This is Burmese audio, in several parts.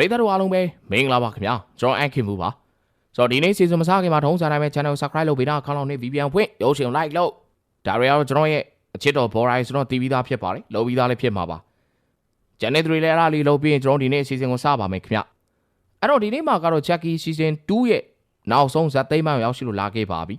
ရိသတ်တို့အားလုံးပဲမင်္ဂလာပါခင်ဗျာကျွန်တော်အန်ခင်မူပါဆိုတော့ဒီနေ့စီစဉ်မစားခင်မှာထုံးစားတိုင်းပဲ channel subscribe လုပ်ပေးတာခေါင်းလောင်နေ VPN ဖွင့်ရုပ်ရှင် like လုပ်ဒါတွေကတော့ကျွန်တော်ရဲ့အချစ်တော်ဘော်ရိုင်းဆိုတော့တီးပြီးသားဖြစ်ပါတယ်လုပ်ပြီးသားလည်းဖြစ်မှာပါ channel တွေလည်းအဲ့ဒါလေးလုပ်ပြီးရင်ကျွန်တော်ဒီနေ့အစီအစဉ်ကိုစပါမယ်ခင်ဗျအဲ့တော့ဒီနေ့မှာကတော့ Chucky season 2ရဲ့နောက်ဆုံးဇာတ်သိမ်းမှရောက်ရှိလို့လာခဲ့ပါပြီ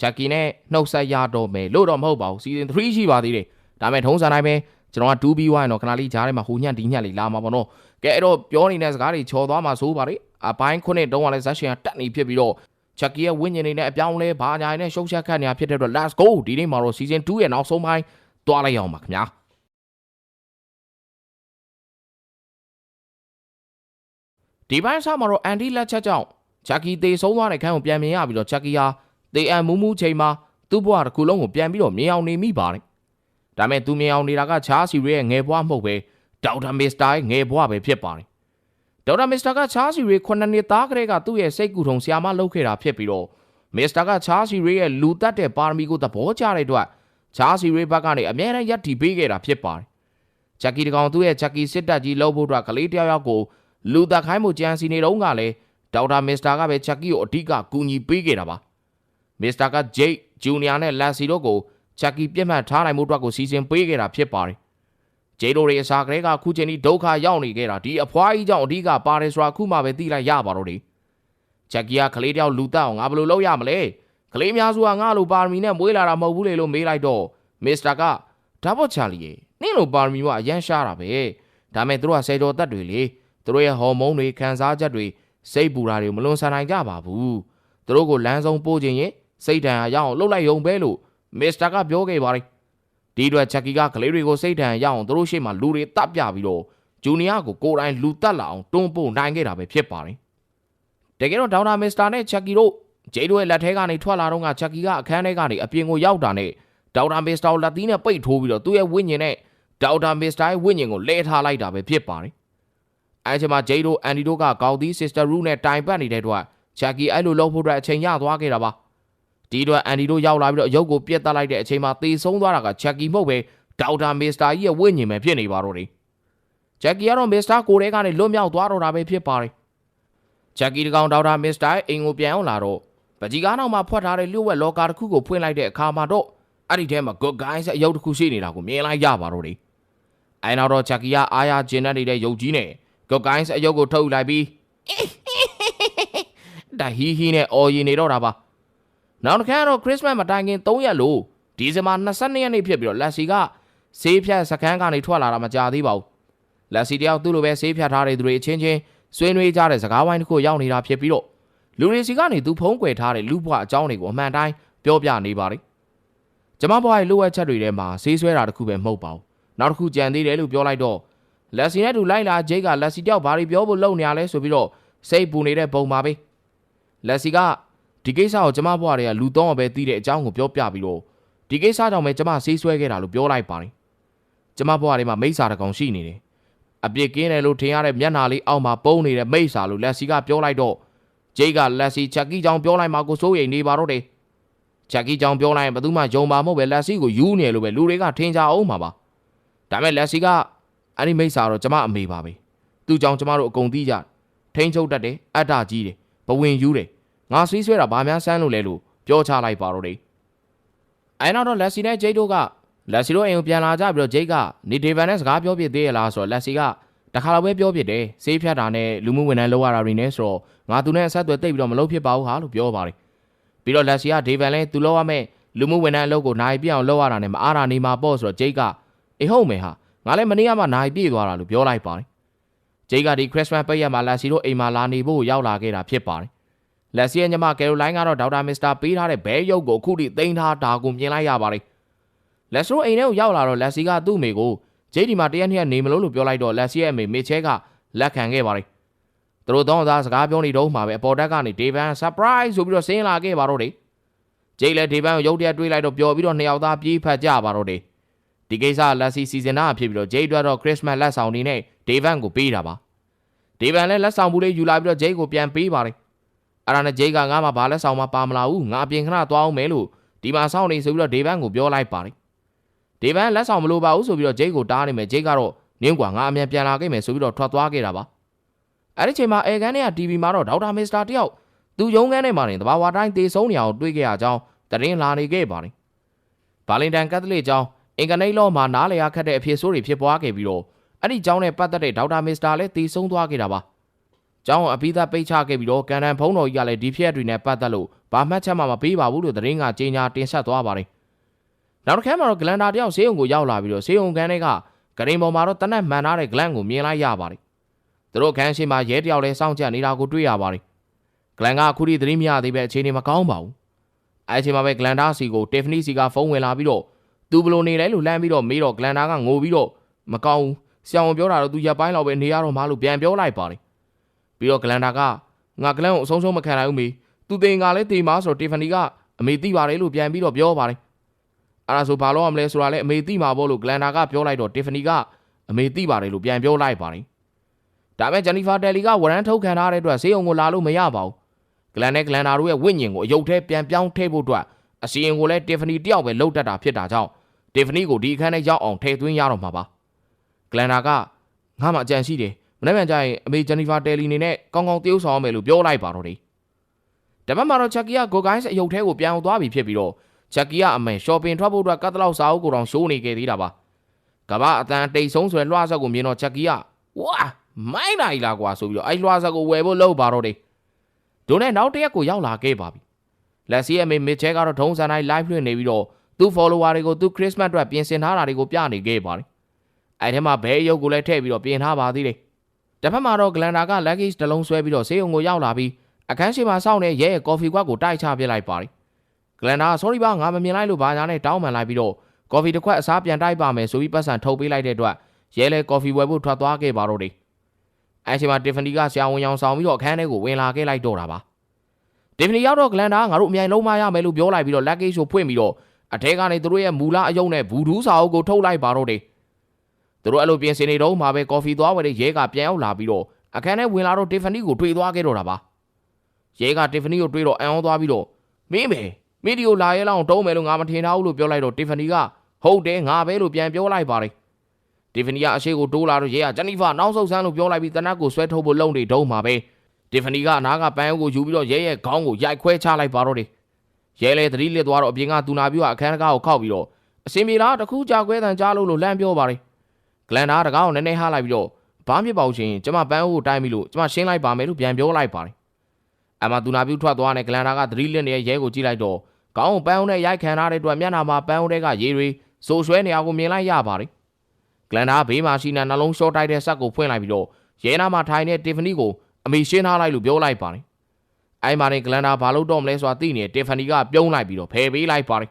Chucky နဲ့နှုတ်ဆက်ရတော့မယ်လို့တော့မဟုတ်ပါဘူး season 3ရှိပါသေးတယ်ဒါပေမဲ့ထုံးစားတိုင်းပဲကျွန်တော်က 2B1 တော့ခဏလေးကြားထဲမှာဟိုညံ့ဒီညံ့လေးလာမှာပေါ့နော် ကဲအဲ့တော့ပြောနေတဲ့စကားတွေချော်သွားမှာဆိုပါလေအပိုင်းခုနှစ်တုန်းကလည်းဇက်ရှင်ကတက်နေဖြစ်ပြီးတော့ Chucky ရဲ့ဝိညာဉ်တွေနဲ့အပြောင်းလဲဘာညာနဲ့ရှုပ်ချက်ခတ်နေတာဖြစ်တဲ့အတွက် let's go ဒီနေ့မှာတော့ season 2ရဲ့နောက်ဆုံးပိုင်းတွားလိုက်အောင်ပါခင်ဗျာဒီပိုင်းဆောက်မှာတော့အန်တီလက်ချက်ကြောင့် Chucky တေဆုံးသွားတဲ့ခန်းကိုပြန်မြင်ရပြီးတော့ Chucky ဟာတေအန်မူးမူးချိန်မှာသူ့ဘဝတစ်ခုလုံးကိုပြန်ပြီးတော့မြင်အောင်နေမိပါတယ်ဒါပေမဲ့သူမြင်အောင်နေတာကချားစီရဲ့ငယ်ဘဝမဟုတ်ပဲ ဒေါက်တာမစ္စတာရဲ့ငယ်ဘဝပဲဖြစ်ပါတယ်ဒေါက်တာမစ္စတာကချားစီရဲ့ခုနှစ်နှစ်သားကလေးကသူ့ရဲ့စိတ်ကူထုံဆရာမလုပ်ခဲ့တာဖြစ်ပြီးတော့မစ္စတာကချားစီရဲ့လူတက်တဲ့ပါရမီကိုသဘောကျတဲ့အတွက်ချားစီရဲ့ဘက်ကနေအမြဲတမ်းယက်တီပေးခဲ့တာဖြစ်ပါတယ်ဂျက်ကီတကောင်သူ့ရဲ့ဂျက်ကီစစ်တပ်ကြီးလုပ်ဖို့အတွက်ကလေးတယောက်ယောက်ကိုလူသက်ခိုင်းမှုကြံစီနေတော့ကလည်းဒေါက်တာမစ္စတာကပဲဂျက်ကီကိုအဓိကကူညီပေးခဲ့တာပါမစ္စတာကဂျိတ်ဂျူနီယာနဲ့လန်စီတို့ကိုဂျက်ကီပြစ်မှတ်ထားနိုင်မှုအတွက်ကိုစီစဉ်ပေးခဲ့တာဖြစ်ပါတယ် ဂျေဒိုတွေအစားကလေးကခုချိန်ဒီဒုက္ခရောက်နေခဲ့တာဒီအဖွားကြီးကြောင့်အဓိကပါတယ်ဆိုတာခုမှပဲသိလိုက်ရပါတော့တယ်ဂျက်ကီကကလေးတယောက်လူတက်အောင်ငါဘယ်လိုလုပ်ရမလဲကလေးများစုကငါလိုပါရမီနဲ့မွေးလာတာမဟုတ်ဘူးလေလို့မေးလိုက်တော့မစ္စတာကဒါပေါ့ချာလီရေနင့်လိုပါရမီကအရန်ရှားတာပဲဒါမဲ့သူတို့ကဆယ်ကျော်တက်တွေလေသူတို့ရဲ့ဟော်မုန်းတွေခံစားချက်တွေစိတ်ပူတာတွေမလွန်ဆန်နိုင်ကြပါဘူးသူတို့ကိုလမ်းဆုံးပို့ခြင်းရင်စိတ်ဓာတ်ရအောင်လှုပ်လိုက်ရုံပဲလို့မစ္စတာကပြောခဲ့ပါတယ် ဒီအတွက်ချက်ကီကကလေးတွေကိုစိတ်ဓာတ်ရအောင်သူတို့ရှေ့မှာလူတွေတပ်ပြပြီးတော့ဂျူနီယာကိုကိုယ်တိုင်လူတက်လာအောင်တွန်းပို့နိုင်ခဲ့တာပဲဖြစ်ပါတယ်တကယ်တော့ဒေါက်တာမစ္စတာနဲ့ချက်ကီတို့ဂျေးတို့ရဲ့လက်ထဲကနေထွက်လာတော့ကချက်ကီကအခန်းထဲကနေအပြင်ကိုရောက်တာနဲ့ဒေါက်တာမစ္စတာကိုလက်သီးနဲ့ပိတ်ထိုးပြီးတော့သူ့ရဲ့ဝိညာဉ်နဲ့ဒေါက်တာမစ္စတာရဲ့ဝိညာဉ်ကိုလဲထားလိုက်တာပဲဖြစ်ပါတယ်အဲချိန်မှာဂျေးတို့အန်ဒီတို့ကကောက်သီးစစ္စတာရူနဲ့တိုင်ပတ်နေတဲ့အတွက်ချက်ကီအဲ့လိုလုပ်ဖို့အတွက်အချိန်ရသွားခဲ့တာပါ ဒီတော့အန်ဒီတို့ရောက်လာပြီးတော့ရုပ်ကိုပြက်တက်လိုက်တဲ့အချိန်မှာသေဆုံးသွားတာကချက်ကီမဟုတ်ပဲဒေါက်တာမစ္စတာကြီးရဲ့ဝိညာဉ်ပဲဖြစ်နေပါတော့တယ်ချက်ကီကတော့မစ္စတာကိုရဲကနေလွတ်မြောက်သွားတော့တာပဲဖြစ်ပါတယ်ချက်ကီတကောင်ဒေါက်တာမစ္စတာရဲ့အိမ်ကိုပြန်အောင်လာတော့ပကြီးကားနောက်မှာဖွက်ထားတဲ့လျှို့ဝှက်လော်ကာတစ်ခုကိုဖွင့်လိုက်တဲ့အခါမှာတော့အဲ့ဒီထဲမှာ good guys အယုတ်တစ်ခုရှိနေတာကိုမြင်လိုက်ရပါတော့တယ်အဲနောက်တော့ချက်ကီကအားရကျင်နေတဲ့ရုပ်ကြီးနဲ့ good guys အယုတ်ကိုထုတ်လိုက်ပြီးဒါဟီဟီနဲ့အော်ရင်နေတော့တာပါ နောက်တစ်ခါတော့ခရစ်စမတ်မတိုင်ခင်3ရက်လို့ဒီဇင်ဘာ22ရက်နေ့ဖြစ်ပြီးတော့လက်စီကဆေးဖြတ်စခန်းကနေထွက်လာတာမကြသေးပါဘူးလက်စီတယောက်သူ့လိုပဲဆေးဖြတ်ထားတဲ့သူတွေအချင်းချင်းဆွေးနွေးကြတဲ့စကားဝိုင်းတစ်ခုရောက်နေတာဖြစ်ပြီးတော့လူတွေစီကနေသူဖုံးကွယ်ထားတဲ့လူ့ဘဝအကြောင်းတွေကိုအမှန်တိုင်းပြောပြနေပါတယ်ကျမဘွားရဲ့လိုအပ်ချက်တွေထဲမှာဆေးဆွဲတာတခုပဲမဟုတ်ပါဘူးနောက်တစ်ခုကြံသေးတယ်လို့ပြောလိုက်တော့လက်စီနဲ့တူလိုက်လာဂျိတ်ကလက်စီတယောက်ဘာတွေပြောဖို့လုပ်နေရလဲဆိုပြီးတော့စိတ်ပူနေတဲ့ပုံပါပဲလက်စီက ဒီကိစ္စကိုကျမဘွားတွေကလူသုံးအောင်ပဲသိတဲ့အကြောင်းကိုပြောပြပြီးတော့ဒီကိစ္စကြောင့်ပဲကျမဆေးဆွဲခဲ့တာလို့ပြောလိုက်ပါတယ်ကျမဘွားတွေမှာမိစ္ဆာတကောင်ရှိနေတယ်အပြစ်ကင်းတယ်လို့ထင်ရတဲ့မျက်နှာလေးအောက်မှာပုံနေတဲ့မိစ္ဆာလို့လက်စီကပြောလိုက်တော့ဂျိတ်ကလက်စီချက်ကီကြောင်ပြောလိုက်မှကိုစိုးရိမ်နေပါတော့တယ်ချက်ကီကြောင်ပြောလိုက်ရင်ဘယ်သူမှယုံပါမဟုတ်ပဲလက်စီကိုယူနေလို့ပဲလူတွေကထင်ကြအောင်မှာပါဒါမဲ့လက်စီကအဲ့ဒီမိစ္ဆာတော့ကျမအမေပါပဲသူ့ကြောင့်ကျမတို့အကုန်သိကြထိန်ချုပ်တတ်တယ်အတ္တကြီးတယ်ဘဝင်ယူတယ် ငါဆွေးဆွဲတာဘာများစမ်းလို့လဲလို့ပြောချလိုက်ပါတော့တယ်အဲနောက်တော့လက်စီနဲ့ဂျိတ်တို့ကလက်စီတို့အိမ်ကိုပြန်လာကြပြီးတော့ဂျိတ်ကနေဒေဗန်နဲ့စကားပြောပြသေးရလားဆိုတော့လက်စီကတခါတော့ပဲပြောပြတယ်ဆေးဖြတ်တာနဲ့လူမှုဝန်ထမ်းလုပ်ရတာတွေနဲ့ဆိုတော့ငါသူနဲ့အဆက်အသွယ်တိတ်ပြီးတော့မလုပ်ဖြစ်ပါဘူးဟာလို့ပြောပါတယ်ပြီးတော့လက်စီကဒေဗန်လည်းသူလုပ်ရမယ့်လူမှုဝန်ထမ်းအလုပ်ကိုနိုင်ပြအောင်လုပ်ရတာနဲ့မအားတာနေမှာပေါ့ဆိုတော့ဂျိတ်ကအေးဟုတ်မယ်ဟာငါလည်းမနေ့ကမှနိုင်ပြည့်သွားတာလို့ပြောလိုက်ပါတယ်ဂျိတ်ကဒီခရစ်စမတ်ပိတ်ရက်မှာလက်စီတို့အိမ်မှာလာနေဖို့ရောက်လာခဲ့တာဖြစ်ပါတယ် လက်စီရဲ့ညီမကယ်ရိုလိုင်းကတော့ဒေါက်တာမစ္စတာပေးထားတဲ့ဘဲရုပ်ကိုအခုထိသိမ်းထားတာကိုမြင်လိုက်ရပါတယ်လက်စရိုအိမ်ထဲကိုရောက်လာတော့လက်စီကသူ့အမေကိုဂျိတ်ဒီမှာတရက်နှစ်ရက်နေမလို့လို့ပြောလိုက်တော့လက်စီရဲ့အမေမေချဲကလက်ခံခဲ့ပါတယ်သူတို့တော့သားစကားပြောနေတော့မှပဲအပေါ်တက်ကနေဒေဗန် surprise ဆိုပြီးတော့ဆင်းလာခဲ့ပါတော့တယ်ဂျိတ်လည်းဒေဗန်ကိုရုပ်တရက်တွေးလိုက်တော့ပျော်ပြီးတော့နှစ်ယောက်သားပြေးဖက်ကြပါတော့တယ်ဒီကိစ္စလက်စီစီစဉ်တာဖြစ်ပြီးတော့ဂျိတ်အတွက်တော့ခရစ်စမတ်လက်ဆောင်နေနဲ့ဒေဗန်ကိုပေးတာပါဒေဗန်လည်းလက်ဆောင်ဘူးလေးယူလာပြီးတော့ဂျိတ်ကိုပြန်ပေးပါတယ် အဲ့ဒါနဲ့ဂျိတ်ကငါမှဘာလက်ဆောင်မှပါမလာဘူးငါအပြင်ခဏသွားအောင်မယ်လို့ဒီမှာစောင့်နေဆိုပြီးတော့ဒေဗန်ကိုပြောလိုက်ပါတယ်ဒေဗန်လက်ဆောင်မလိုပါဘူးဆိုပြီးတော့ဂျိတ်ကိုတားနေမယ်ဂျိတ်ကတော့နင်းကွာငါအမြန်ပြန်လာခဲ့မယ်ဆိုပြီးတော့ထွက်သွားခဲ့တာပါအဲ့ဒီချိန်မှာအဲကန်နဲ့က TV မှာတော့ဒေါက်တာမစ္စတာတယောက်သူရုံးခန်းထဲမှာနေတဘာဝတိုင်းတေဆုံးနေအောင်တွေ့ခဲ့ရကြောင်းသတင်းလာနေခဲ့ပါတယ်ဘာလင်တန်ကက်သလစ်ကျောင်းအင်္ဂနိတ်လောမှာနားလည်ရခက်တဲ့အဖြစ်ဆိုးတွေဖြစ်ပွားခဲ့ပြီးတော့အဲ့ဒီကျောင်းနဲ့ပတ်သက်တဲ့ဒေါက်တာမစ္စတာလည်းတေဆုံးသွားခဲ့တာပါ ကျောင်းအပိသက်ပိတ်ချခဲ့ပြီးတော့ကန်တန်ဖုံးတော်ကြီးကလည်းဒီဖြစ်တွေနဲ့ပတ်သက်လို့ဘာမှတ်ချက်မှမပေးပါဘူးလို့သတင်းကကြေညာတင်ဆက်သွားပါတယ်နောက်တစ်ခါမှာတော့ဂလန်ဒါတယောက်ဆေးရုံကိုရောက်လာပြီးတော့ဆေးရုံခန်းထဲကဂရင်ပေါ်မှာတော့တနက်မှန်ထားတဲ့ဂလန်ကိုမြင်လိုက်ရပါတယ်သူတို့ခန်းရှိမှာရဲတယောက်လည်းစောင့်ကြနေတာကိုတွေ့ရပါတယ်ဂလန်ကအခုထိသတင်းမရသေးပဲအခြေအနေမကောင်းပါဘူးအဲအချိန်မှာပဲဂလန်ဒါစီကိုတီဖနီစီကဖုန်းဝင်လာပြီးတော့သူဘလို့နေလဲလို့လှမ်းပြီးတော့မေးတော့ဂလန်ဒါကငိုပြီးတော့မကောင်းဘူးဆရာဝန်ပြောတာတော့သူရက်ပိုင်းလောက်ပဲနေရတော့မှလို့ပြန်ပြောလိုက်ပါတယ် ပြီးတော့ဂလန်ဒါကငါဂလန်ကိုအဆုံးဆုံးမခံနိုင်ဘူးမေသူတင်ကလည်းတင်ပါဆိုတော့တီဖနီကအမေသိပါတယ်လို့ပြန်ပြီးတော့ပြောပါတယ်အဲ့ဒါဆိုဘာလို့ရမလဲဆိုတာလဲအမေသိမှာပေါ့လို့ဂလန်ဒါကပြောလိုက်တော့တီဖနီကအမေသိပါတယ်လို့ပြန်ပြောလိုက်ပါတယ်ဒါပေမဲ့ဂျန်နီဖာတယ်လီကဝရမ်းထုတ်ခံထားတဲ့အတွက်ဈေးုံကိုလာလို့မရပါဘူးဂလန်နဲ့ဂလန်ဒါတို့ရဲ့ဝိညာဉ်ကိုအယုတ်ထဲပြန်ပြောင်းထည့်ဖို့အတွက်အစီရင်ကိုလည်းတီဖနီတယောက်ပဲလှုပ်တတ်တာဖြစ်တာကြောင့်တီဖနီကိုဒီအခန်းထဲရောက်အောင်ထည့်သွင်းရတော့မှာပါဂလန်ဒါကငါမှအကြံရှိတယ် မနေ့ကကြရင်အမေဂျန်နီဖာတယ်လီနေနဲ့ကောင်းကောင်းတရုပ်ဆောင်မယ်လို့ပြောလိုက်ပါတော့တယ်တပတ်မှာတော့ချက်ကီကဂိုကိုင်းစ်အယုတ်ထဲကိုပြန်အောင်သွားပြီဖြစ်ပြီးတော့ချက်ကီကအမေရှော့ပင်ထွက်ဖို့အတွက်ကတ်တလောက်စာအုပ်ကိုတောင်ရှိုးနေခဲ့သေးတာပါကဘာအတန်တိတ်ဆုံးဆိုရလွှားဆက်ကိုမြင်တော့ချက်ကီကဝါမိုင်းနိုင်လာကွာဆိုပြီးတော့အဲ့လွှားဆက်ကိုဝယ်ဖို့လုပ်ပါတော့တယ်ဒိုနဲ့နောက်တစ်ရက်ကိုရောက်လာခဲ့ပါပြီလက်စီအမေမစ်ချဲကတော့ထုံးစံတိုင်း live လွှင့်နေပြီးတော့သူ့ follower တွေကိုသူ Christmas အတွက်ပြင်ဆင်ထားတာတွေကိုပြနေခဲ့ပါတယ်အဲ့ထဲမှာဘဲရုပ်ကိုလည်းထည့်ပြီးတော့ပြင်ထားပါသေးတယ် တစ်ဖက်မှာတော့ Glenda က luggage တစ်လုံးဆွဲပြီးတော့ဆေးရုံကိုရောက်လာပြီးအခန်းရှိမှာစောင့်နေရဲရဲ့ coffee ကွက်ကိုတိုက်ချပစ်လိုက်ပါတယ်။ Glenda sorry ပါငါမမြင်လိုက်လို့ဘာညာနဲ့တောင်းပန်လိုက်ပြီးတော့ coffee တစ်ခွက်အစားပြန်တိုက်ပါမယ်ဆိုပြီးပတ်စံထုတ်ပေးလိုက်တဲ့အတွက်ရဲလဲ coffee ဝယ်ဖို့ထွက်သွားခဲ့ပါတော့တယ်။အဲချိန်မှာ Tiffany ကဆရာဝန်ရောင်ဆောင်ပြီးတော့အခန်းထဲကိုဝင်လာခဲ့လိုက်တော့တာပါ။ Tiffany ရောက်တော့ Glenda ငါတို့အမြိုင်လုံးမရမယ်လို့ပြောလိုက်ပြီးတော့ luggage ကိုဖွင့်ပြီးတော့အထဲကနေသူတို့ရဲ့မူလအယုံနဲ့ဘူးဒူးစာအုပ်ကိုထုတ်လိုက်ပါတော့တယ်။ သူတို့အဲ့လိုပြင်ဆင်နေတော့မှပဲ coffee သွားဝယ်တဲ့ရဲကပြန်ရောက်လာပြီးတော့အခန်းထဲဝင်လာတော့ Tiffany ကိုတွေ့သွားခဲ့တော့တာပါရဲက Tiffany ကိုတွေ့တော့အံ့ဩသွားပြီးတော့မင်းပဲမီဒီယိုလာရဲလောက်တုံးမယ်လို့ငါမထင်ထားဘူးလို့ပြောလိုက်တော့ Tiffany ကဟုတ်တယ်ငါပဲလို့ပြန်ပြောလိုက်ပါတယ် Tiffany ကအရှိကိုတိုးလာတော့ရဲကဂျန်နီဖာနောက်ဆုတ်ဆန်းလို့ပြောလိုက်ပြီးတနတ်ကိုဆွဲထုတ်ဖို့လုံနေတုံးမှာပဲ Tiffany ကအနားကပန်းအုပ်ကိုယူပြီးတော့ရဲရဲ့ခေါင်းကိုရိုက်ခွဲချလိုက်ပါတော့တယ်ရဲလေသတိလစ်သွားတော့အပြင်ကသူနာပြူကအခန်းတကားကိုခောက်ပြီးတော့အစင်ပြေလားတခုကြာခွဲတန်ကြားလို့လို့လမ်းပြောပါတယ် ဂလန်ဒါတကားကိုနည်းနည်းဟားလိုက်ပြီးတော့ဘာမှမဖြစ်ပါဘူးရှင်ကျမပန်းအုပ်ကိုတိုင်းပြီးလို့ကျမရှင်းလိုက်ပါမယ်လို့ပြန်ပြောလိုက်ပါတယ်အမသူနာပြူထွက်သွားတဲ့ဂလန်ဒါကသတိလစ်နေတဲ့ရဲကိုကြည့်လိုက်တော့ခေါင်းကိုပန်းအုပ်နဲ့ရိုက်ခံထားတဲ့အတွက်မျက်နှာမှာပန်းအုပ်တွေကရေတွေစိုးရွှဲနေအောင်ကိုမြင်လိုက်ရပါတယ်ဂလန်ဒါဘေးမှာရှိနေနှလုံးရှော့တိုက်တဲ့ဆက်ကိုဖွင့်လိုက်ပြီးတော့ရဲနာမှာထိုင်နေတဲ့တီဖနီကိုအမေရှင်းထားလိုက်လို့ပြောလိုက်ပါတယ်အဲ့မှာနေဂလန်ဒါဘာလို့တော့မလဲဆိုတာသိနေတီဖနီကပြုံးလိုက်ပြီးတော့ဖယ်ပေးလိုက်ပါတယ်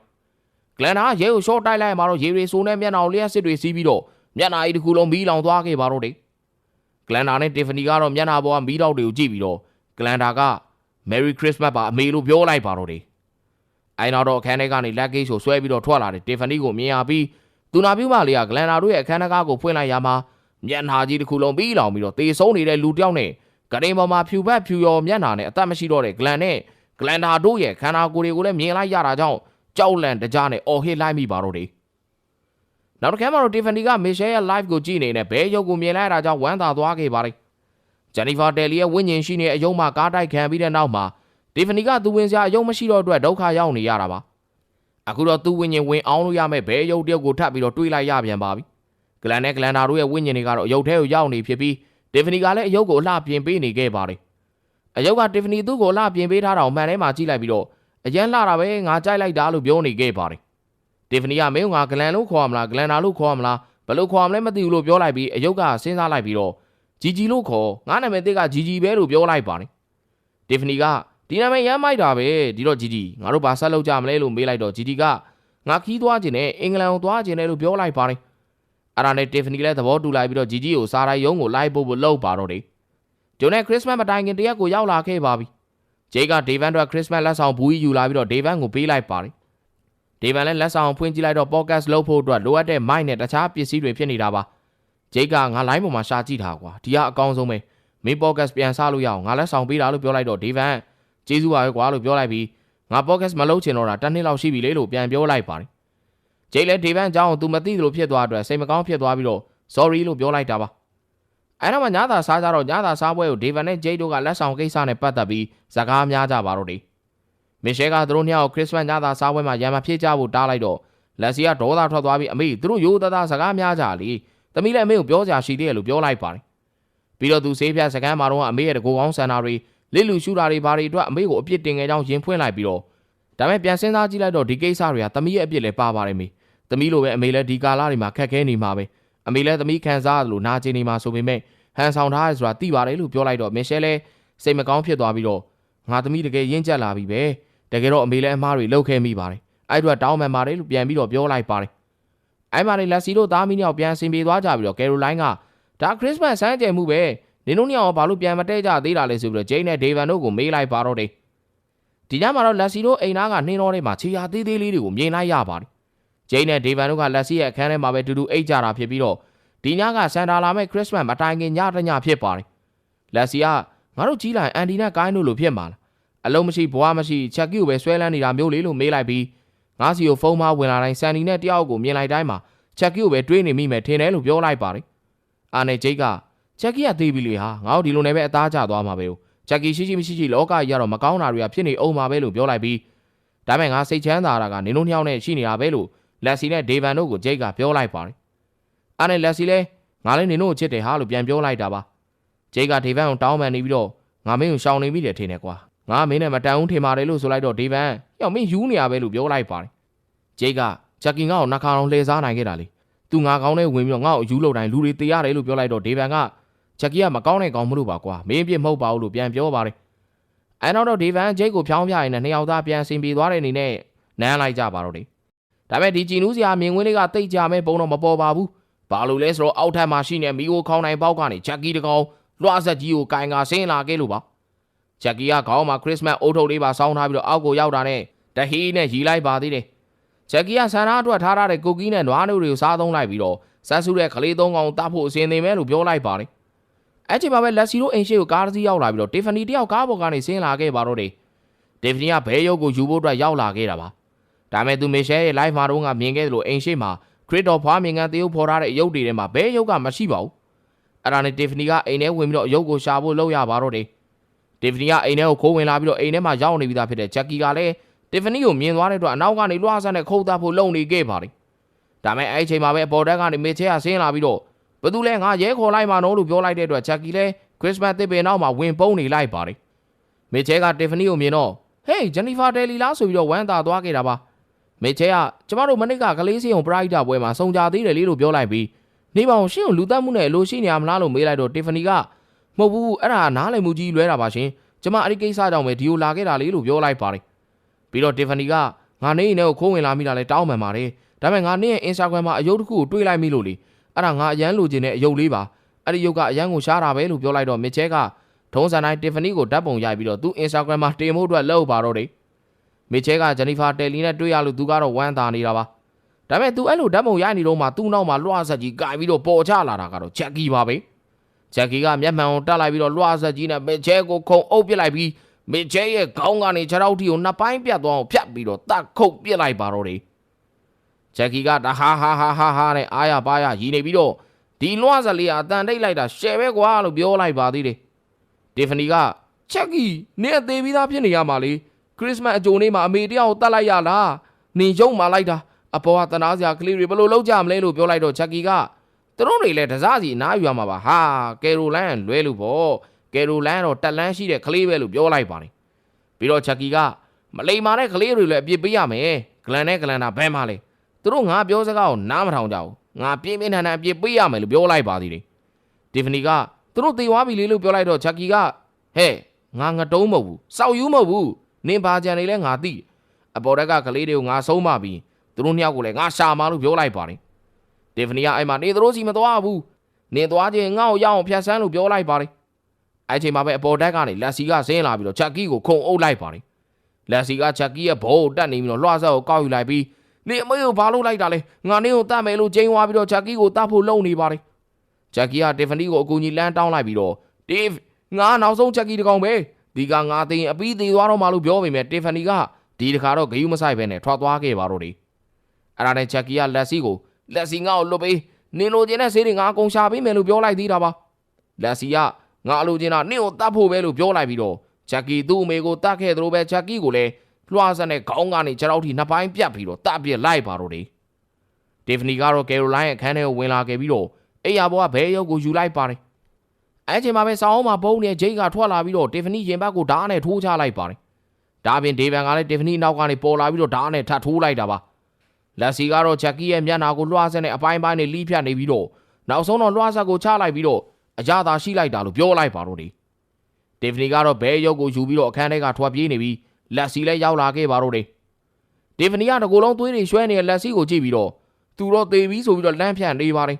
ဂလန်ဒါရဲကိုရှော့တိုက်လိုက်မှာတော့ရေတွေစိုးနေမျက်နှာကိုလျှက်စစ်တွေစီးပြီးတော့ မျက်နှာကြီးတစ်ခုလုံးမီးလောင်သွားခဲ့ပါတော့တယ်ဂလန်ဒါနဲ့တီဖနီကတော့မျက်နှာပေါ်ကမီးတောက်တွေကိုကြည့်ပြီးတော့ဂလန်ဒါက Merry Christmas ပါအမေလို့ပြောလိုက်ပါတော့တယ်။အဲနောက်တော့အခန်းထဲကနေလက်ကိတ်ကိုဆွဲပြီးတော့ထွက်လာတယ်တီဖနီကိုမြင်ရပြီးသူနာပြူမလေးကဂလန်နာတို့ရဲ့အခန်းထဲကိုဖွင့်လိုက်ရမှာမျက်နှာကြီးတစ်ခုလုံးပြီးလောင်ပြီးတော့တေဆုံးနေတဲ့လူတစ်ယောက်နဲ့ဂရင်ပေါ်မှာဖြူဘက်ဖြူရော်မျက်နှာနဲ့အသက်မရှိတော့တဲ့ဂလန်နဲ့ဂလန်နာတို့ရဲ့ခန္ဓာကိုယ်တွေကိုလည်းမြင်လိုက်ရတာကြောင့်ကြောက်လန့်တကြားနဲ့အော်ဟစ်လိုက်မိပါတော့တယ်။ နောက်တစ်ခါမှတော့တီဖနီကမစ်ရှဲရဲ့ live ကိုကြည့်နေနဲ့ဘဲရုပ်ကိုမြင်လိုက်ရတာကြောင့်ဝမ်းသာသွားခဲ့ပါတယ်။ဂျန်နီဖာတယ်လီရဲ့ဝိညာဉ်ရှိနေတဲ့အယုံမှာကားတိုက်ခံပြီးတဲ့နောက်မှာတီဖနီကသူဝင်စရာအယုံမရှိတော့အတွက်ဒုက္ခရောက်နေရတာပါအခုတော့သူဝိညာဉ်ဝင်အောင်လို့ရမယ်ဘဲရုပ်တယောက်ကိုထပ်ပြီးတော့တွေးလိုက်ရပြန်ပါပြီဂလန်နဲ့ဂလန်နာတို့ရဲ့ဝိညာဉ်တွေကတော့အယုတ်ထဲကိုရောက်နေဖြစ်ပြီးတီဖနီကလည်းအယုတ်ကိုအလှပြင်ပေးနေခဲ့ပါတယ်အယုတ်ကတီဖနီသူ့ကိုအလှပြင်ပေးထားတာကိုမှန်ထဲမှာကြည့်လိုက်ပြီးတော့အရန်လှတာပဲငါကြိုက်လိုက်တာလို့ပြောနေခဲ့ပါတယ် တီဖနီကမင်းကဂလန်လို့ခေါ်မလားဂလန်နာလို့ခေါ်မလားဘယ်လိုခေါ်မလဲမသိဘူးလို့ပြောလိုက်ပြီးအယုတ်ကစဉ်းစားလိုက်ပြီးတော့ဂျီဂျီလို့ခေါ်ငါနာမည်တစ်ကဂျီဂျီပဲလို့ပြောလိုက်ပါတယ်တီဖနီကဒီနာမည်ရမ်းမိုက်တာပဲဒီတော့ဂျီဂျီငါတို့ဘာဆက်လုပ်ကြမလဲလို့မေးလိုက်တော့ဂျီဂျီကငါခီးသွားခြင်းနဲ့အင်္ဂလန်ကိုသွားခြင်းနဲ့လို့ပြောလိုက်ပါတယ်အဲ့ဒါနဲ့တီဖနီလည်းသဘောတူလိုက်ပြီးတော့ဂျီဂျီကိုစားရိုင်းရုံးကိုလိုက်ပို့ဖို့လုပ်ပါတော့တယ်ဂျုံနဲ့ခရစ်စမတ်မတိုင်ခင်တရက်ကိုရောက်လာခဲ့ပါပြီဂျေကဒေဗန်တို့ခရစ်စမတ်လက်ဆောင်ဘူးကြီးယူလာပြီးတော့ဒေဗန်ကိုပေးလိုက်ပါတယ် ဒေဗန်လည်းလက်ဆောင်ဖွင့်ကြည့်လိုက်တော့ podcast လုပ်ဖို့အတွက်လိုအပ်တဲ့ mic နဲ့တခြားပစ္စည်းတွေဖြစ်နေတာပါဂျေကငါ line ပေါ်မှာရှာကြည့်တာကွာဒီကအကောင်းဆုံးပဲမင်း podcast ပြန်စားလို့ရအောင်ငါလက်ဆောင်ပေးတာလို့ပြောလိုက်တော့ဒေဗန်ကျေးဇူးပါပဲကွာလို့ပြောလိုက်ပြီးငါ podcast မလုပ်ချင်တော့တာတစ်နှစ်လောက်ရှိပြီလေလို့ပြန်ပြောလိုက်ပါတယ်ဂျိတ်လည်းဒေဗန်အကြောင်းကို तू မသိသလိုဖြစ်သွားအတွက်စိတ်မကောင်းဖြစ်သွားပြီးတော့ sorry လို့ပြောလိုက်တာပါအဲ့တော့မှညသာစားကြတော့ညသာစားပွဲကိုဒေဗန်နဲ့ဂျိတ်တို့ကလက်ဆောင်ကိစ္စနဲ့ပတ်သက်ပြီးစကားများကြပါတော့တယ် မစ်ရှဲကသူတို့ညောင်ခရစ်စမတ်ညသာစားပွဲမှာရံမဖြစ်ကြဖို့တားလိုက်တော့လက်စီကဒေါသထွက်သွားပြီးအမေသူတို့ရိုးသားသားစကားများကြလေသမီးလည်းအမေကိုပြောကြရှိသေးတယ်လို့ပြောလိုက်ပါတယ်ပြီးတော့သူဆေးဖြတ်စကန်မှာတော့အမေရဲ့တကူကောင်းဆန္ဒတွေလစ်လူရှူတာတွေဘာတွေအတွက်အမေကိုအပြစ်တင်ခဲ့ကြောင်းရင်ဖွင့်လိုက်ပြီးတော့ဒါပေမဲ့ပြန်စဉ်းစားကြည့်လိုက်တော့ဒီကိစ္စတွေကသမီးရဲ့အပြစ်လည်းပါပါတယ်မေသမီးလိုပဲအမေလည်းဒီကာလတွေမှာခက်ခဲနေမှာပဲအမေလည်းသမီးခံစားရတယ်လို့နာကျင်နေမှာဆိုပေမဲ့ဟန်ဆောင်ထားရဆိုတာသိပါတယ်လို့ပြောလိုက်တော့မင်ရှဲလဲစိတ်မကောင်းဖြစ်သွားပြီးတော့ငါသမီးတကယ်ရင့်ကျက်လာပြီပဲ တကယ်တော့အမေလည်းအမားတွေလှုပ်ခဲမိပါတယ်အဲ့အတွက်တောင်းပန်ပါတယ်လို့ပြန်ပြီးတော့ပြောလိုက်ပါတယ်အဲ့မှာလေလက်စီတို့သားမီးညောင်ပြန်ဆင်ပြေသွားကြပြီးတော့ကယ်ရိုလိုင်းကဒါခရစ်စမတ်ဆန်းကျယ်မှုပဲနင်တို့ညောင်ဘာလို့ပြန်မတဲကြသေးတာလဲဆိုပြီးတော့ဂျိန်းနဲ့ဒေဗန်တို့ကိုမေးလိုက်ပါတော့တယ်ဒီညမှာတော့လက်စီတို့အိမ်သားကနှင်းတော်ထဲမှာခြေရာသေးသေးလေးတွေကိုမြင်လိုက်ရပါတယ်ဂျိန်းနဲ့ဒေဗန်တို့ကလက်စီရဲ့အခန်းထဲမှာပဲတူတူအိတ်ကြတာဖြစ်ပြီးတော့ဒီညကစန်တာလာမဲ့ခရစ်စမတ်မတိုင်ခင်ညတညဖြစ်ပါတယ်။လက်စီကငါတို့ကြီးလိုက်အန်ဒီနဲ့ကိုင်းတို့လိုဖြစ်မှာလား။ အလုံးမရှိဘွားမရှိချက်ကီကိုပဲဆွဲလန်းနေတာမျိုးလေးလို့မေးလိုက်ပြီးငါစီကိုဖုန်းမဝင်လာတိုင်းစန်ဒီနဲ့တယောက်ကိုမြင်လိုက်တိုင်းမှာချက်ကီကိုပဲတွေးနေမိမယ်ထင်တယ်လို့ပြောလိုက်ပါတယ်။အာနဲ့ဂျိတ်ကချက်ကီကသေးပြီလေဟာငါတို့ဒီလိုနဲ့ပဲအသားကျသွားမှာပဲ။ချက်ကီရှိရှိမရှိရှိလောကကြီးကတော့မကောင်းတာတွေကဖြစ်နေအောင်မှာပဲလို့ပြောလိုက်ပြီးဒါပေမဲ့ငါစိတ်ချမ်းသာတာကနင်တို့နှစ်ယောက်နဲ့ရှိနေတာပဲလို့လက်စီနဲ့ဒေဗန်တို့ကိုဂျိတ်ကပြောလိုက်ပါတယ်။အာနဲ့လက်စီလည်းငါလည်းနင်တို့ကိုချစ်တယ်ဟာလို့ပြန်ပြောလိုက်တာပါဂျိတ်ကဒေဗန်ကိုတောင်းပန်နေပြီးတော့ငါမင်းကိုရှောင်နေပြီတယ်ထင်တယ်ကွာ ငါမင်းနဲ့မတန်ဦးထင်ပါတယ်လို့ဆိုလိုက်တော့ဒေဗန်ရောက်မင်းယူနေရပဲလို့ပြောလိုက်ပါတယ်ဂျိတ်ကဂျက်ကင်ငါ့ကိုနှခါအောင်လှည့်စားနိုင်ခဲ့တာလေသူငါကောင်းနဲ့ဝင်ပြီးတော့ငါ့ကိုယူလို့တိုင်းလူတွေတေးရတယ်လို့ပြောလိုက်တော့ဒေဗန်ကဂျက်ကီကမကောင်းတဲ့ကောင်မလို့ပါကွာမင်းပြစ်မဟုတ်ပါဘူးလို့ပြန်ပြောပါတယ်အဲနောက်တော့ဒေဗန်ဂျိတ်ကိုဖြောင်းပြရင်လည်းနှစ်ယောက်သားပြန်ဆင်ပြေသွားတဲ့အနေနဲ့နမ်းလိုက်ကြပါတော့တယ်ဒါပေမဲ့ဒီကြည်နူးစရာမြင်ကွင်းလေးကတိတ်ကြမဲ့ပုံတော့မပေါ်ပါဘူးဘာလို့လဲဆိုတော့အောက်ထပ်မှာရှိနေမီကိုခေါင်းနိုင်ပေါက်ကနေဂျက်ကီတကောင်လွှတ်ဆက်ကြီးကိုကင်ကဆင်းလာခဲ့လို့ပါ ဂျက်ကီကခေါင်းမှာခရစ်စမတ်အိုးထုတ်လေးပါစောင်းထားပြီးတော့အောက်ကိုရောက်တာနဲ့တဟီးနဲ့ရီလိုက်ပါသေးတယ်ဂျက်ကီကဆန္ဒအတွက်ထားထားတဲ့ကုတ်ကီးနဲ့နွားနို့တွေကိုစားသုံးလိုက်ပြီးတော့ဆက်စုတဲ့ကလေးသုံးကောင်တတ်ဖို့အစင်သင်မဲလို့ပြောလိုက်ပါတယ်အဲ့ချိန်မှာပဲလက်စီတို့အိမ်ရှိကိုကားတစ်စီးရောက်လာပြီးတော့တီဖာနီတယောက်ကားပေါ်ကနေဆင်းလာခဲ့ပါတော့တယ်တီဖာနီကဘဲရုပ်ကိုယူဖို့အတွက်ရောက်လာခဲ့တာပါဒါမဲ့သူမီရှဲရဲ့ live မှာတော့ကမြင်ခဲ့တယ်လို့အိမ်ရှိမှာခရစ်တော်ဖွားမြင်ကန်တရုပ်ဖော်ထားတဲ့အယုတ်တွေထဲမှာဘယ်ယုတ်ကမရှိပါဘူးအဲ့ဒါနဲ့တီဖနီကအိမ်ထဲဝင်ပြီးတော့အယုတ်ကိုရှာဖို့လုပ်ရပါတော့တယ် တီဖနီကအိမ်ထဲကိုခိုးဝင်လာပြီးတော့အိမ်ထဲမှာရောက်နေပြီးသားဖြစ်တဲ့ဂျက်ကီကလည်းတီဖနီကိုမြင်သွားတဲ့အတွက်အနောက်ကနေလွှားဆန်းနဲ့ခုတ်သားဖို့လုပ်နေခဲ့ပါတယ်ဒါမဲ့အဲ့ဒီချိန်မှာပဲအပေါ်တက်ကနေမေချဲကဆင်းလာပြီးတော့ဘသူလဲငါရဲခေါ်လိုက်မှာနော်လို့ပြောလိုက်တဲ့အတွက်ဂျက်ကီလည်းခရစ်စမတ်တစ်ပင်နောက်မှာဝင်ပုံးနေလိုက်ပါတယ်မေချဲကတီဖနီကိုမြင်တော့ဟေးဂျန်နီဖာတယ်လီလားဆိုပြီးတော့ဝမ်းသာသွားခဲ့တာပါမေချဲကကျမတို့မနစ်ကကလေးစင်းုံပရိုက်တာပွဲမှာစုံကြသေးတယ်လေလို့ပြောလိုက်ပြီးနေပါအောင်ရှင်းကိုလူတက်မှုနဲ့အလိုရှိနေရမလားလို့မေးလိုက်တော့တီဖနီက မဟုတ်ဘူးအဲ့ဒါနားလည်မှုကြီးလွဲတာပါရှင်ကျမအဲ့ဒီကိစ္စကြောင့်ပဲဒီကိုလာခဲ့တာလေလို့ပြောလိုက်ပါတယ်ပြီးတော့တီဖနီကငါနေအိမ်ထဲကိုခိုးဝင်လာမိတာလဲတောင်းပန်ပါတယ်ဒါပေမဲ့ငါနေရဲ့ Instagram မှာအယုတ်တစ်ခုကိုတွေ့လိုက်မိလို့လေအဲ့ဒါငါအရန်လိုချင်တဲ့အယုတ်လေးပါအဲ့ဒီယုတ်ကအရန်ကိုရှားတာပဲလို့ပြောလိုက်တော့မစ်ချဲကထုံးစံတိုင်းတီဖနီကိုဓာတ်ပုံရိုက်ပြီးတော့သူ Instagram မှာတင်ဖို့အတွက်လှုပ်ပါတော့တယ်မစ်ချဲကဂျန်နီဖာတယ်လီနဲ့တွေ့ရလို့သူကတော့ဝမ်းသာနေတာပါဒါပေမဲ့ तू အဲ့လိုဓာတ်ပုံရိုက်နေတော့မှသူ့နောက်မှာလွှားဆက်ကြီးကင်ပြီးတော့ပေါ်ချလာတာကတော့ဂျက်ကီပါပဲ ဂျက်ကီကမျက်မှန်ကိုတက်လိုက်ပြီးတော့လွှားဆက်ကြီးနဲ့မစ်ချဲကိုခုံအုပ်ပစ်လိုက်ပြီးမစ်ချဲရဲ့ခေါင်းကနေခြေထောက်ထိကိုနှစ်ပိုင်းပြတ်သွားအောင်ဖြတ်ပြီးတော့တတ်ခုတ်ပစ်လိုက်ပါတော့တယ်ဂျက်ကီကတဟာဟာဟာဟာဟာနဲ့အားရပါရရီနေပြီးတော့ဒီလွှားဆက်လေးကအတန်တိတ်လိုက်တာရှယ်ပဲကွာလို့ပြောလိုက်ပါသေးတယ်တီဖနီကချက်ကီနင်းအသေးပြီးသားဖြစ်နေရမှာလေခရစ်စမတ်အကြိုနေ့မှာအမေတယောက်ကိုတတ်လိုက်ရလားနင်ယုံမာလိုက်တာအပေါ်ကတနာစရာကလေးတွေဘယ်လိုလုပ်ကြမလဲလို့ပြောလိုက်တော့ချက်ကီက သူတို့တွေလည်းတစားစီနားယူရမှာပါဟာကယ်ရိုလိုင်းလွဲလို့ပေါ့ကယ်ရိုလိုင်းကတော့တက်လန်းရှိတဲ့ကလေးပဲလို့ပြောလိုက်ပါတယ်ပြီးတော့ချက်ကီကမလိမ္မာတဲ့ကလေးတွေလည်းအပြစ်ပေးရမယ်ဂလန်နဲ့ဂလန်တာဘဲမှလဲသူတို့ငါပြောစကားကိုနားမထောင်ကြဘူးငါပြင်းပြင်းထန်ထန်အပြစ်ပေးရမယ်လို့ပြောလိုက်ပါသေးတယ်တီဖနီကသူတို့တေသွားပြီလေလို့ပြောလိုက်တော့ချက်ကီကဟဲ့ငါငတုံးမဟုတ်ဘူးစောက်ယူမဟုတ်ဘူးနင်ဘာကြံနေလဲငါသိအပေါ်တက်ကကလေးတွေကိုငါဆုံးမပြီးသူတို့နှစ်ယောက်ကိုလည်းငါရှာမလို့ပြောလိုက်ပါတယ် တီဖနီကအဲ့မှာနေသူတို့စီမသွားဘူးနင်သွားချင်းငါ့ကိုရအောင်ဖြတ်ဆန်းလို့ပြောလိုက်ပါတယ်အဲ့ချိန်မှာပဲအပေါ်တက်ကနေလက်စီကဆင်းလာပြီးတော့ချက်ကီကိုခုံအုပ်လိုက်ပါတယ်လက်စီကချက်ကြီးရဲ့ဘိုးကိုတက်နေပြီးတော့လွှဆက်ကိုကောက်ယူလိုက်ပြီးနေအမေကိုဘာလို့လိုက်တာလဲငါနေကိုတတ်မယ်လို့ကျင်းသွားပြီးတော့ချက်ကြီးကိုတတ်ဖို့လုပ်နေပါတယ်ချက်ကြီးကတီဖနီကိုအကူကြီးလမ်းတောင်းလိုက်ပြီးတော့တီဖငါနောက်ဆုံးချက်ကြီးတကောင်ပဲဒီကငါသိရင်အပီးသေးသွားတော့မှလို့ပြောပေမဲ့တီဖနီကဒီတခါတော့ဂယုမဆိုင်ပဲနဲ့ထွက်သွားခဲ့ပါတော့တယ်အဲ့ဒါနဲ့ချက်ကြီးကလက်စီကို လက်စီငါ့ကိုလွတ်ပေးနင်လိုချင်တဲ့ဆေးတွေငါအကုန်ရှာပေးမယ်လို့ပြောလိုက်သေးတာပါလက်စီကငါအလိုချင်တာနင့်ကိုတတ်ဖို့ပဲလို့ပြောလိုက်ပြီးတော့ဂျက်ကီသူ့အမေကိုတတ်ခဲ့သလိုပဲဂျက်ကီကိုလည်းလွှားစက်နဲ့ခေါင်းကနေခြေထောက်ထိနှစ်ပိုင်းပြတ်ပြီးတော့တတ်ပြစ်လိုက်ပါတော့တယ်တီဖနီကတော့ကယ်ရိုလိုင်းရဲ့အခန်းထဲကိုဝင်လာခဲ့ပြီးတော့အိယာဘောကဘဲရုပ်ကိုယူလိုက်ပါတယ်အဲ့ချိန်မှာပဲဆောင်းမှာပုံနေဂျိတ်ကထွက်လာပြီးတော့တီဖနီရင်ဘတ်ကိုဓာတ်နဲ့ထိုးချလိုက်ပါတယ်ဒါပြင်ဒေဗန်ကလည်းတီဖနီနောက်ကနေပေါ်လာပြီးတော့ဓာတ်နဲ့ထပ်ထိုးလိုက်တာပါ လက်စီကတော့ဂျက်ကီရဲ့မျက်နှာကိုလွှားစက်နဲ့အပိုင်းပိုင်းနဲ့လိဖြတ်နေပြီးတော့နောက်ဆုံးတော့လွှားစက်ကိုချလိုက်ပြီးတော့အကြသာရှိလိုက်တာလို့ပြောလိုက်ပါတော့တယ်တီဖနီကတော့ဘဲရုပ်ကိုယူပြီးတော့အခန်းထဲကထွက်ပြေးနေပြီးလက်စီလည်းရောက်လာခဲ့ပါတော့တယ်တီဖနီကတကူလုံးသွေးတွေရွှဲနေတဲ့လက်စီကိုကြည့်ပြီးတော့သူတော့သေပြီးဆိုပြီးတော့လမ်းဖြန့်နေပါတယ်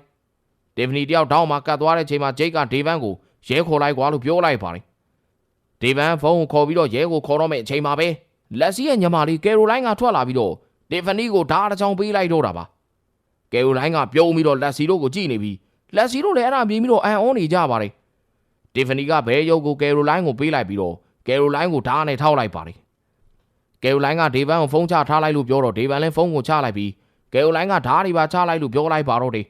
တီဖနီတယောက်တောင်းမှကတ်သွားတဲ့ချိန်မှာဂျိတ်ကဒေဗန်ကိုရဲခေါ်လိုက်ကွာလို့ပြောလိုက်ပါတယ်ဒေဗန်ဖုန်းကိုခေါ်ပြီးတော့ရဲကိုခေါ်တော့မယ့်အချိန်မှာပဲလက်စီရဲ့ညမလေးကယ်ရိုလိုင်းကထွက်လာပြီးတော့ တီဖနီကိုဓာတ်တစ်ချောင်းပေးလိုက်တော့တာပါကယ်ရိုလိုင်းကပြုံးပြီးတော့လက်စီတို့ကိုကြည့်နေပြီးလက်စီတို့လည်းအဲ့ဒါမြင်ပြီးတော့အန်အောနေကြပါတယ်တီဖနီကဘဲရုပ်ကိုကယ်ရိုလိုင်းကိုပေးလိုက်ပြီးတော့ကယ်ရိုလိုင်းကိုဓာတ်နဲ့ထောက်လိုက်ပါတယ်ကယ်ရိုလိုင်းကဒေဗန်ကိုဖုန်းချထားလိုက်လို့ပြောတော့ဒေဗန်လည်းဖုန်းကိုချလိုက်ပြီးကယ်ရိုလိုင်းကဓာတ်တွေပါချလိုက်လို့ပြောလိုက်ပါတော့တယ်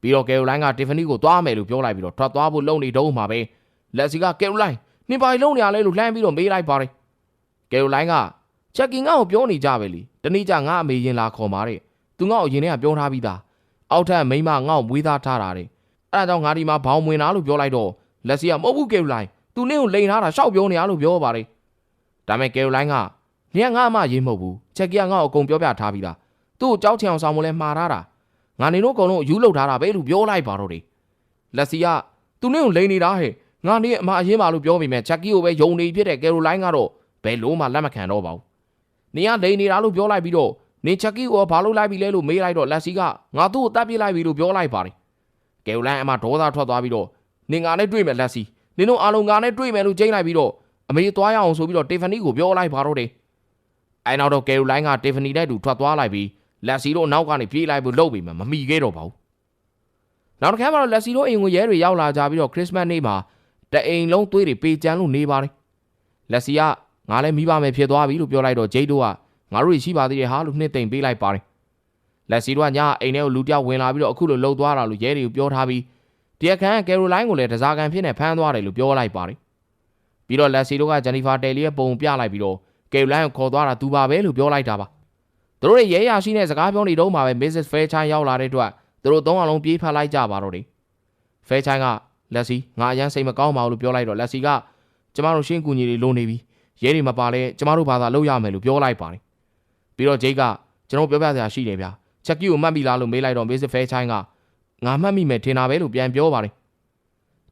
ပြီးတော့ကယ်ရိုလိုင်းကတီဖနီကိုသွားမယ်လို့ပြောလိုက်ပြီးတော့ထွက်သွားဖို့လုံနေတော့မှာပဲလက်စီကကယ်ရိုလိုင်းနင်ပါလုံနေရလဲလို့လှမ်းပြီးတော့မေးလိုက်ပါတယ်ကယ်ရိုလိုင်းကချက်ကင်ငါ့ကိုပြောနေကြပဲလीတ နေ့ကျငါအမေရင်လာခေါ်มาတဲ့သူငါ့ကိုရင်ထဲကပြောထားပြီးသားအောက်ထပ်မိမငါ့ကိုမွေးသားထားတာတဲ့အဲ့ဒါကြောင့်ငါဒီမှာဘောင်ဝင်လာလို့ပြောလိုက်တော့လက်စီကမဟုတ်ဘူးကယ်ရိုလိုင်းသူနင့်ကိုလိန်ထားတာရှောက်ပြောနေရလို့ပြောပါတယ်ဒါပေမဲ့ကယ်ရိုလိုင်းကနင်ကငါအမရေးမဟုတ်ဘူးချက်ကင်ကငါ့ကိုအကုန်ပြောပြထားပြီးသားသူ့ကိုကြောက်ချင်အောင်ဆောင်မလဲမှားထားတာငါနေတို့အကုန်လုံးအယူလောက်ထားတာပဲလို့ပြောလိုက်ပါတော့တယ်လက်စီကသူနင့်ကိုလိန်နေတာဟဲ့ငါနေအမအရင်ပါလို့ပြောမိမယ်ချက်ကီကိုပဲယုံနေဖြစ်တဲ့ကယ်ရိုလိုင်းကတော့ဘယ်လို့မှလက်မခံတော့ပါဘူး နေကလိန်နေတာလို့ပြောလိုက်ပြီးတော့နေချက်ကီကိုဘာလို့လိုက်ပြီလဲလို့မေးလိုက်တော့လက်စီကငါသူ့ကိုတတ်ပြစ်လိုက်ပြီလို့ပြောလိုက်ပါတယ်ကယ်ရိုလိုင်းအမဒေါသထွက်သွားပြီးတော့နေငါနဲ့တွေ့မယ်လက်စီနင်တို့အားလုံးငါနဲ့တွေ့မယ်လို့ချိန်လိုက်ပြီးတော့အမေသွားရအောင်ဆိုပြီးတော့တီဖနီကိုပြောလိုက်ပါတော့တယ်အဲနောက်တော့ကယ်ရိုလိုင်းကတီဖနီနဲ့တူထွက်သွားလိုက်ပြီးလက်စီတို့နောက်ကနေပြေးလိုက်ပြီးလှုပ်ပြီးမှမမိခဲ့တော့ပါဘူးနောက်တစ်ခါမှတော့လက်စီတို့အိမ်ကိုရဲတွေရောက်လာကြပြီးတော့ခရစ်စမတ်နေ့မှာတအိမ်လုံးသွေးတွေပေကြမ်းလို့နေပါတယ်လက်စီက ငါလည်းမိဘမယ်ဖြစ်သွားပြီလို့ပြောလိုက်တော့ဂျိတ်တို့ကငါတို့ရှိပါသေးတယ်ဟာလို့နှစ်သိမ့်ပေးလိုက်ပါတယ်လက်စီတို့ကညအိမ်ထဲကိုလူတယောက်ဝင်လာပြီးတော့အခုလိုလှုပ်သွားတာလို့ရဲတွေကိုပြောထားပြီးတရားခံကယ်ရိုလိုင်းကိုလည်းတစားကန်ဖြစ်နေဖမ်းသွားတယ်လို့ပြောလိုက်ပါတယ်ပြီးတော့လက်စီတို့ကဂျန်နီဖာတယ်လီရဲ့ပုံပြလိုက်ပြီးတော့ကယ်ရိုလိုင်းကိုခေါ်သွားတာသူပါပဲလို့ပြောလိုက်တာပါသူတို့ရဲ့ရဲရရှိတဲ့စကားပြောနေတော့မှပဲ Mrs. Fairchild ရောက်လာတဲ့အတွက်သူတို့သုံးအောင်လုံးပြေးဖက်လိုက်ကြပါတော့တယ် Fairchild ကလက်စီငါအရန်စိတ်မကောင်းပါဘူးလို့ပြောလိုက်တော့လက်စီကကျမတို့ရှင်းကူညီတွေလိုနေပြီ ရဲတွေမပါလဲကျမတို့ဘာသာလုပ်ရမယ်လို့ပြောလိုက်ပါတယ်ပြီးတော့ဂျိတ်ကကျွန်တော်ပြောပြစရာရှိတယ်ဗျာချက်ကီကိုမှတ်မိလားလို့မေးလိုက်တော့ Mrs. Fairchild ကငါမှတ်မိမယ်ထင်တာပဲလို့ပြန်ပြောပါတယ်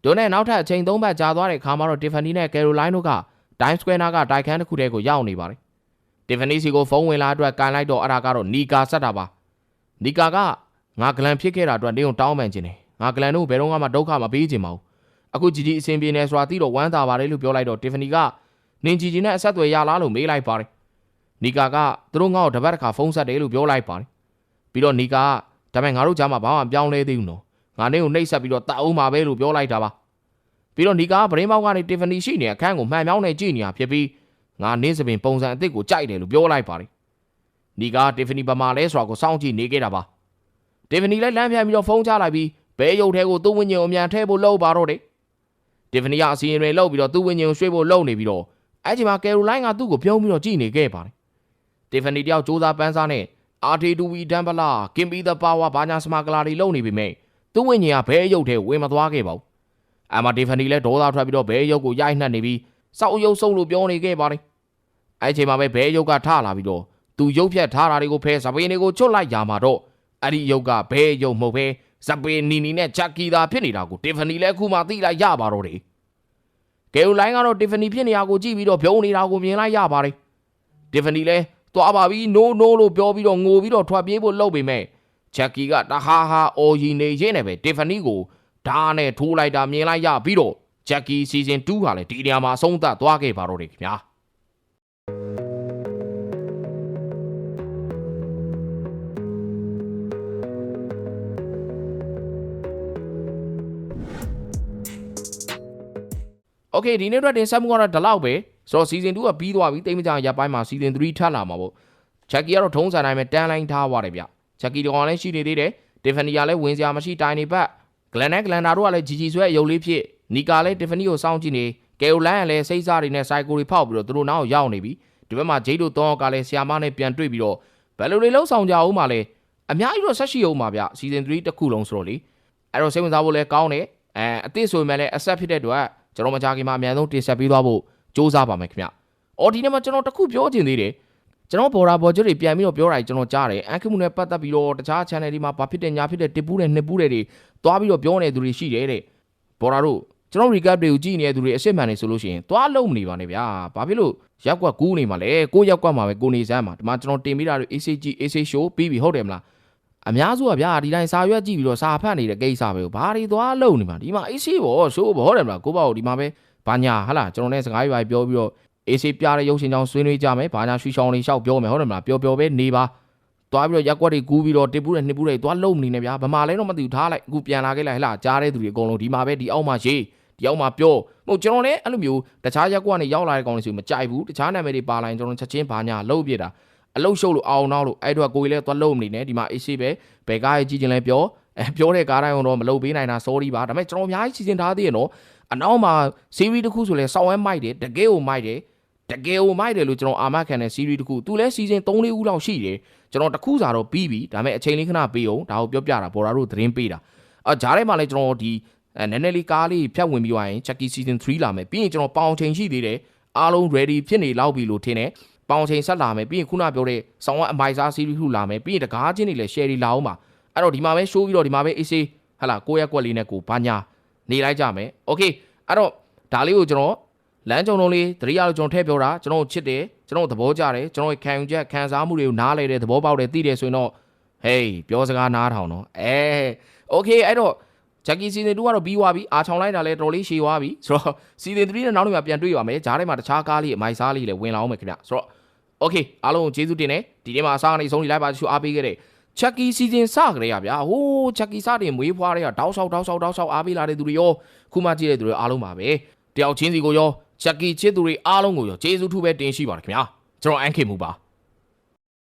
ဒိုနဲ့နောက်ထပ်အချိန်၃ပတ်ကြာသွားတဲ့ခါမှာတော့ Tiffany နဲ့ Caroline တို့က Times Square နားကတိုက်ခန်းတစ်ခုတည်းကိုရောက်နေပါတယ် Tiffany စီကိုဖုန်းဝင်လာအတွက်ကန်လိုက်တော့အဲ့ဒါကတော့နီကာဆက်တာပါနီကာကငါဂလန်ဖြစ်ခဲ့တာအတွက်နေုံတောင်းပန်ခြင်းတယ်ငါဂလန်တို့ဘယ်တော့မှဒုက္ခမပေးခြင်းမဟုတ်အခုជីជីအဆင်ပြေနေဆိုတာသိတော့ဝမ်းသာပါတယ်လို့ပြောလိုက်တော့ Tiffany က နင်ជីជីနဲ့အဆက်အသွယ်ရလားလို့မေးလိုက်ပါတယ်နီကာကသူတို့ငါ့ကိုတပတ်တစ်ခါဖုန်းဆက်တယ်လို့ပြောလိုက်ပါတယ်ပြီးတော့နီကာကဒါပေမဲ့ငါတို့ကြားမှာဘာမှပြောင်းလဲသေးဘူးနော်ငါနေကိုနှိပ်ဆက်ပြီးတော့တတ်အောင်ပါပဲလို့ပြောလိုက်တာပါပြီးတော့နီကာကဗရင်းပေါက်ကနေ Tiffany ရှိနေအခန်းကိုမှန်မြောင်းနေကြည့်နေတာဖြစ်ပြီးငါနင်းစပင်ပုံစံအစ်စ်ကိုကြိုက်တယ်လို့ပြောလိုက်ပါတယ်နီကာ Tiffany ဘာမှလဲဆိုတာကိုစောင့်ကြည့်နေခဲ့တာပါ Tiffany လည်းလမ်းပြန်ပြီးတော့ဖုန်းချလိုက်ပြီးဘဲရုပ်ထဲကိုသူ့ဝိညာဉ်ကိုအမြန်ထည့်ဖို့လှုပ်ပါတော့တယ် Tiffany ကအစီအရင်တွေလှုပ်ပြီးတော့သူ့ဝိညာဉ်ကိုရွှေ့ဖို့လှုပ်နေပြီးတော့ အဲ့ဒီမှာ Caroline ကသူ့ကိုပြုံးပြီးတော့ကြည့်နေခဲ့ပါတယ် Tiffany တယောက်စူးစမ်းပန်းစားနဲ့ R2V ဒမ်ဘလာ Kim Be the Power ဘာညာစမကလာတွေလုပ်နေပြီမဲ့သူ့ဝိညာဉ်ကဘဲရုပ်ထဲဝင်မသွားခဲ့ပါဘူးအမ Tiffany လည်းဒေါသထွက်ပြီးတော့ဘဲရုပ်ကိုရိုက်နှက်နေပြီးစောက်ရုပ်ဆုံးလို့ပြောနေခဲ့ပါတယ်အဲ့ချိန်မှာပဲဘဲရုပ်ကထလာပြီးတော့သူရုပ်ဖြတ်ထားတာတွေကိုဖဲစပင်းတွေကိုချွတ်လိုက်ရမှာတော့အဲ့ဒီရုပ်ကဘဲရုပ်မဟုတ်ပဲစပင်းနီနီနဲ့ချက်ကီသာဖြစ်နေတာကို Tiffany လည်းအခုမှသိလိုက်ရပါတော့တယ် ကယ်ရိုလိုင်းကတော့ Tiffany ဖြစ်နေတာကိုကြည့်ပြီးတော့ပြုံးနေတာကိုမြင်လိုက်ရပါတယ် Tiffany လည်းသွားပါပြီ no no လို့ပြောပြီးတော့ငိုပြီးတော့ထွက်ပြေးဖို့လုပ်ပေမဲ့ချက်ကီကတဟာဟာအော်ရီနေရင်းနဲ့ပဲ Tiffany ကိုဓာတ်နဲ့ထိုးလိုက်တာမြင်လိုက်ရပြီးတော့ဂျက်ကီစီဇန်2ဟာလည်းဒီနေရာမှာအဆုံးသတ်သွားခဲ့ပါတော့တယ်ခင်ဗျာ โอเคဒီနေ့အတွက်တင်ဆက်မှုကတော့ဒီလောက်ပဲဆိုတော့ season 2ကပြီးသွားပြီတိတ်မကြရပ်ပိုင်းမှာ season 3ထပ်လာမှာပေါ့ချက်ကီကတော့ထုံးစံတိုင်းပဲတန်းလိုင်းထားသွားတယ်ဗျချက်ကီတော်လည်းရှိနေသေးတယ်ဒီဖနီယာလည်းဝင်စရာမရှိတိုင်နေပတ် ဂလန်နဲ့ဂလန်နာတို့ကလည်းဂျီဂျီဆွဲအယုတ်လေးဖြစ်နီကာလည်းတီဖနီကိုစောင့်ကြည့်နေကယ်ရိုလိုင်းကလည်းစိတ်စားတွေနဲ့စိုက်ကိုတွေဖောက်ပြီးတော့သူတို့နောက်ကိုရောက်နေပြီဒီဘက်မှာဂျိတ်တို့တောကလည်းဆီယာမနဲ့ပြန်တွေ့ပြီးတော့ဘယ်လိုတွေလုံးဆောင်ကြအောင်မလဲအများကြီးတော့ဆက်ရှိအောင်ပါဗျစီဇန်3တစ်ခုလုံးဆိုတော့လေအဲ့တော့စိတ်ဝင်စားဖို့လည်းကောင်းတယ်အဲအသစ်ဆိုရင်လည်း accept ဖြစ်တဲ့အတွက် ကျွန်တော်မကြခင်မှာအများဆုံးတင်ဆက်ပေးသွားဖို့စူးစမ်းပါမယ်ခင်ဗျအော်ဒီနေ့မှာကျွန်တော်တစ်ခုပြောချင်သေးတယ်ကျွန်တော်ဘော်ရာဘော်ကျွတ်တွေပြန်ပြီးတော့ပြောတာကြီးကျွန်တော်ကြားတယ်အန်ခမှုနဲ့ပတ်သက်ပြီးတော့တခြား channel တွေမှာဘာဖြစ်တယ်ညာဖြစ်တယ်တစ်ပူးတယ်နှစ်ပူးတယ်တွေသွားပြီးတော့ပြောနေသူတွေရှိတယ်တဲ့ဘော်ရာတို့ကျွန်တော် recap တွေကိုကြည့်နေတဲ့သူတွေအစ်စ်မှန်နေဆိုလို့ရှိရင်သွားလုံးမနေပါနဲ့ဗျာဘာဖြစ်လို့ရက်ကွက်ကူးနေမှာလဲကိုရက်ကွက်မှာပဲကိုနေစမ်းမှာဒီမှာကျွန်တော်တင်ပေးတာတွေ ACG AC show ပြီးပြီဟုတ်တယ်မလား အများစုကဗျာဒီတိုင်းစာရွက်ကြည့်ပြီးတော့စာဖတ်နေတဲ့ကိစ္စပဲဘာတွေသွားလုံးနေမှာဒီမှာ AC ဘော show ဘောဟုတ်တယ်မလားကိုပေါ့ဒီမှာပဲဘာညာဟာလားကျွန်တော်နဲ့စကားရွာပြောပြီးတော့ AC ပြတဲ့ရုပ်ရှင်ကြောင့်ဆွေးနွေးကြမယ်ဘာညာရွှေချောင်းလေးရှောက်ပြောမယ်ဟုတ်တယ်မလားပျော်ပျော်ပဲနေပါသွားပြီးတော့ရက်ကွက်တွေကူးပြီးတော့တစ်ပူးတွေနှစ်ပူးတွေသွားလုံးမနေနဲ့ဗျာဗမာလဲတော့မသိဘူးထားလိုက်အခုပြန်လာခဲ့လိုက်ဟဲ့လားကြားတဲ့သူတွေအကုန်လုံးဒီမှာပဲဒီအောက်မှာရေးဒီအောက်မှာပြောမဟုတ်ကျွန်တော်လည်းအဲ့လိုမျိုးတခြားရက်ကွက်ကနေရောက်လာတဲ့ကောင်တွေဆိုမကြိုက်ဘူးတခြားနာမည်တွေပါလာရင်ကျွန်တော်ချက်ချင်းဘာညာလှုပ်ပြတာ အလုတ်ရှုပ်လို့အောင်နောက်လို့အဲ့တော့ကိုကြီးလဲသွားလုံးမနေနဲ့ဒီမှာ AC ပဲဘယ်ကားရေးကြည့်ချင်လဲပြောအဲပြောတဲ့ကားတိုင်းတော့မလုပ်ပေးနိုင်တာ sorry ပါဒါပေမဲ့ကျွန်တော်အများကြီးစီစဉ်ထားသေးရနော်အနောက်မှာ series တစ်ခုဆိုလဲစောင်းဝဲမိုက်တယ်တကယ်ကိုမိုက်တယ်တကယ်ကိုမိုက်တယ်လို့ကျွန်တော်အာမခံတဲ့ series တစ်ခုသူလဲ season 3လေးဦးလောက်ရှိတယ်ကျွန်တော်တစ်ခုစာတော့ပြီးပြီဒါပေမဲ့အချိန်လေးခဏပေးအောင်ဒါကိုပြောပြတာဘော်ရာတို့သတင်းပေးတာအဂျားထဲမှာလဲကျွန်တော်ဒီအဲနည်းနည်းလေးကားလေးဖြတ်ဝင်ပြီးသွားရင် Chucky season 3လာမယ်ပြီးရင်ကျွန်တော်ပေါင်ချိန်ရှိသေးတယ်အားလုံး ready ဖြစ်နေလောက်ပြီလို့ထင်တယ် ပေါင်ချိန်ဆက်လာမယ်ပြီးရင်ခုနပြောတဲ့ဆောင်းဝအမိုက်စား series ခုလာမယ်ပြီးရင်တကားချင်းတွေလည်း share တွေလာအောင်ပါအဲ့တော့ဒီမှာပဲ show ပြီးတော့ဒီမှာပဲ AC ဟလာကိုရက်ကွက်လေးနဲ့ကိုဘာညာနေလိုက်ကြမယ် okay အဲ့တော့ဒါလေးကိုကျွန်တော် လမ်းကြုံလုံးလေးတတိယလို့ကျွန်တော်ထည့်ပြောတာကျွန်တော်ချစ်တယ်ကျွန်တော်သဘောကျတယ်ကျွန်တော်ခံယူချက်ခံစားမှုတွေကိုနားလဲတဲ့သဘောပေါက်တယ်သိတယ်ဆိုရင်တော့ဟေးပြောစကားနားထောင်တော့အဲโอเคအဲ့တော့ Jackie season 2ကတော့ပြီးသွားပြီအာချောင်လိုက်တာလည်းတော်တော်လေးရှည်သွားပြီဆိုတော့ season 3နဲ့နောက်နေ့မှာပြန်တွေ့ရမယ်ဂျားထဲမှာတခြားကားလေးအမိုက်စားလေးလည်းဝင်လာအောင်မယ်ခင်ဗျဆိုတော့ okay အားလုံးကိုကျေးဇူးတင်တယ်ဒီနေ့မှာအစားကနေဆုံးနေလိုက်ပါချူအားပေးခဲ့တဲ့ Chucky season စကြရဗျာဟိုး Chucky စတင်မွေးဖွားတဲ့ကတောက်ဆောက်တောက်ဆောက်တောက်ဆောက်အားပေးလာတဲ့သူတွေရောခုမှကြည့်တဲ့သူတွေအားလုံးပါပဲတယောက်ချင်းစီကိုရော Chucky ချစ်သူတွေအားလုံးကိုရောကျေးဇူးထူးပဲတင်ရှိပါတယ်ခင်ဗျာကျွန်တော်အန်ခေမှုပါ